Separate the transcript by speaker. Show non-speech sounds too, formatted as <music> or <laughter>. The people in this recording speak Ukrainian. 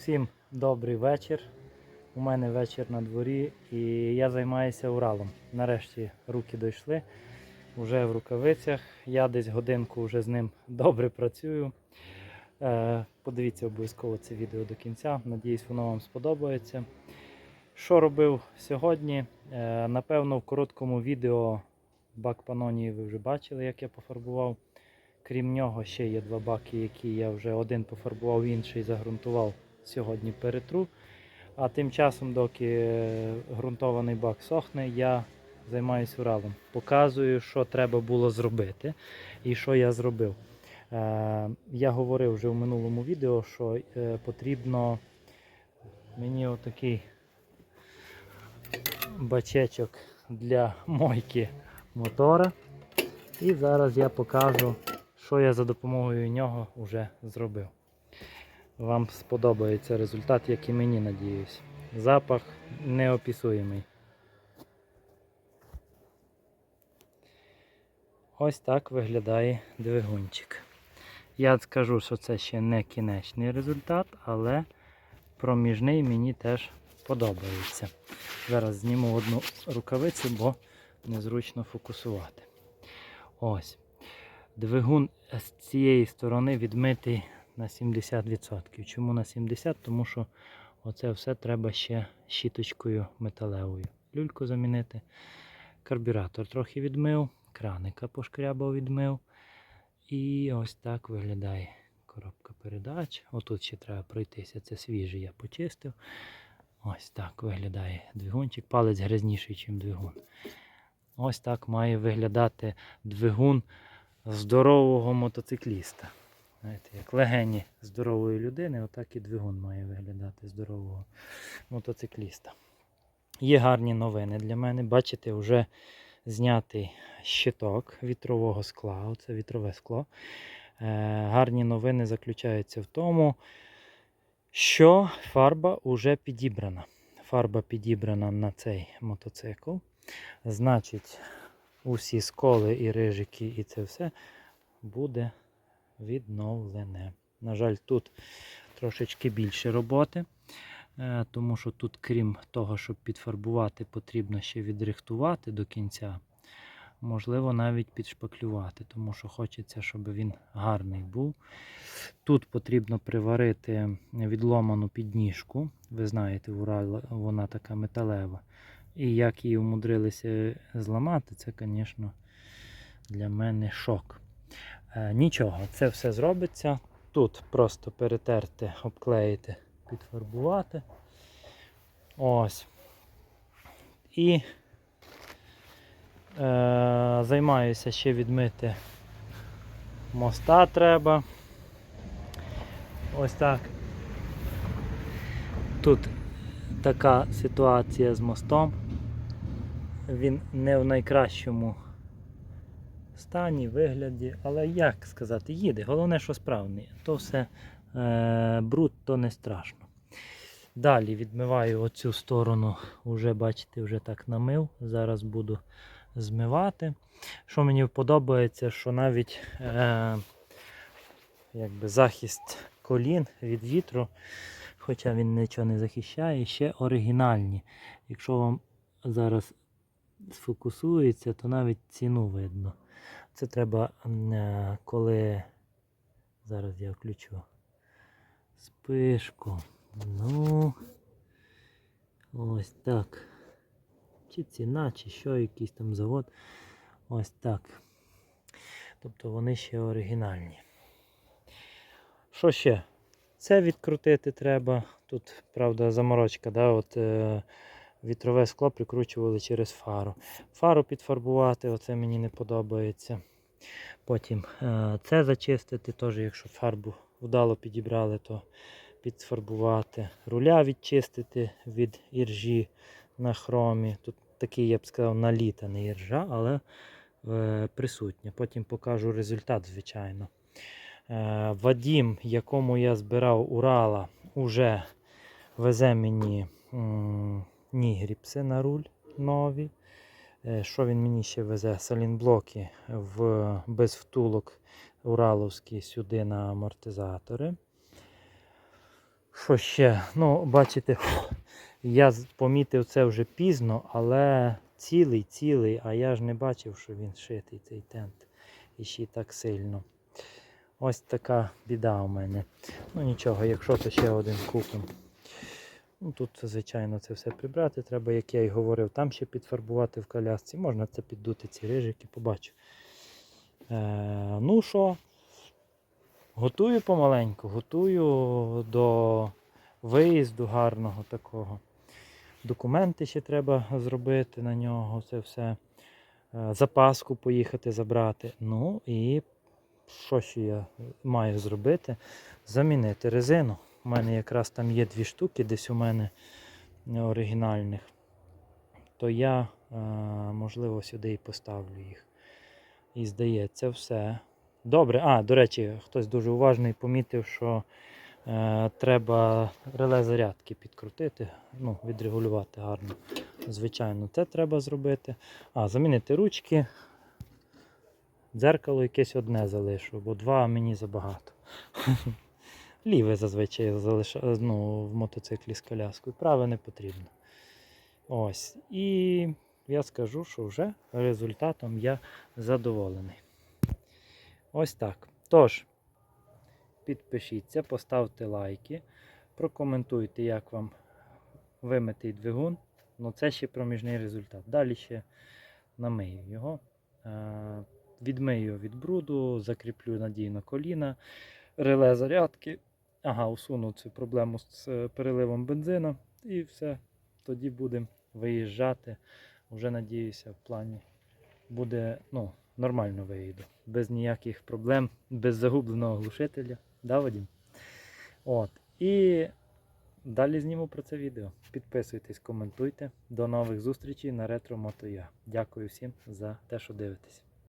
Speaker 1: Всім добрий вечір. У мене вечір на дворі і я займаюся Уралом. Нарешті руки дійшли. Вже в рукавицях. Я десь годинку вже з ним добре працюю. Е, Подивіться обов'язково це відео до кінця. Надіюсь, воно вам сподобається. Що робив сьогодні? Е, Напевно, в короткому відео бак Панонії ви вже бачили, як я пофарбував. Крім нього, ще є два баки, які я вже один пофарбував, інший загрунтував сьогодні перетру. А тим часом, доки е, ґрунтований бак сохне, я займаюся уралом. Показую, що треба було зробити і що я зробив. Е, я говорив вже в минулому відео, що е, потрібно мені отакий бачечок для мойки мотора. І зараз я покажу, що я за допомогою нього вже зробив. Вам сподобається результат, як і мені надіюсь. Запах неописуємий. Ось так виглядає двигунчик. Я скажу, що це ще не кінечний результат, але проміжний мені теж подобається. Зараз зніму одну рукавицю, бо незручно фокусувати. Ось. Двигун з цієї сторони відмитий на 70%. Чому на 70%? Тому що оце все треба ще щіточкою металевою. Люльку замінити. Карбюратор трохи відмив, краника пошкрябав відмив. І ось так виглядає коробка передач. Отут ще треба пройтися. Це свіжий я почистив. Ось так виглядає двигунчик. Палець грязніший, ніж двигун. Ось так має виглядати двигун здорового мотоцикліста. Знаєте, як легені здорової людини, отак і двигун має виглядати здорового мотоцикліста. Є гарні новини для мене. Бачите, вже знятий щиток вітрового скла. Оце вітрове скло. Е, гарні новини заключаються в тому, що фарба вже підібрана. Фарба підібрана на цей мотоцикл. Значить, усі сколи і рижики, і це все буде відновлене. На жаль, тут трошечки більше роботи, е, тому що тут, крім того, щоб підфарбувати, потрібно ще відрихтувати до кінця. Можливо, навіть підшпаклювати, тому що хочеться, щоб він гарний був. Тут потрібно приварити відломану підніжку. Ви знаєте, вона така металева. І як її умудрилися зламати, це, звісно, для мене шок. Е, нічого, це все зробиться. Тут просто перетерти, обклеїти, підфарбувати. Ось. І е, займаюся ще відмити моста треба. Ось так. Тут така ситуація з мостом. Він не в найкращому стані, вигляді, але як сказати, їде. Головне, що справний. То все е, бруд, то не страшно. Далі відмиваю оцю сторону, вже бачите, вже так намив. Зараз буду змивати. Що мені подобається, що навіть е, якби захист колін від вітру, хоча він нічого не захищає, ще оригінальні. Якщо вам зараз сфокусується, то навіть ціну видно. Це треба, е, коли зараз я включу спишку. Ну, ось так. Чи ціна, чи що, якийсь там завод. Ось так. Тобто вони ще оригінальні. Що ще? Це відкрутити треба. Тут, правда, заморочка, да, от, е, вітрове скло прикручували через фару. Фару підфарбувати, оце мені не подобається. Потім е, це зачистити, теж, якщо фарбу вдало підібрали, то підфарбувати. Руля відчистити від іржі на хромі. Тут такий, я б сказав, наліта не іржа, але е, присутня. Потім покажу результат, звичайно. Е, Вадім, якому я збирав Урала, уже везе мені нігріпси на руль нові. Е, Що він мені ще везе? Салінблоки в, без втулок ураловські сюди на амортизатори. Що ще? Ну, бачите, <laughs> я помітив це вже пізно, але цілий, цілий, а я ж не бачив, що він шитий цей тент. І ще так сильно. Ось така біда у мене. Ну нічого, якщо то ще один купимо. Ну, тут, звичайно, це все прибрати. Треба, як я й говорив, там ще підфарбувати в колясці. Можна це піддути, ці рижики, побачу. Е, ну що, готую помаленьку, готую до виїзду гарного такого. Документи ще треба зробити на нього, це все. Е, Запаску поїхати забрати. Ну і що ще я маю зробити? Замінити резину. У мене якраз там є дві штуки, десь у мене оригінальних. То я, е, можливо, сюди і поставлю їх. І здається, все. Добре. А, до речі, хтось дуже уважний помітив, що е, треба реле зарядки підкрутити, ну, відрегулювати гарно. Звичайно, це треба зробити. А, замінити ручки. Дзеркало якесь одне залишу, бо два мені забагато. <laughs> Ліве зазвичай я ну, в мотоциклі з коляскою. Праве не потрібно. Ось. І я скажу, що вже результатом я задоволений. Ось так. Тож, підпишіться, поставте лайки, прокоментуйте, як вам вимитий двигун. Ну, це ще проміжний результат. Далі ще намию його. Е, Відмию від бруду, закріплю надійно коліна, реле зарядки. Ага, усуну цю проблему з е, переливом бензина і все. Тоді будемо виїжджати. Вже надіюся, в плані буде ну, нормально виїду. Без ніяких проблем, без загубленого глушителя. Да, Вадим? От. І далі зніму про це відео. Підписуйтесь, коментуйте. До нових зустрічей на ретро Мото Я. Дякую всім за те, що дивитесь.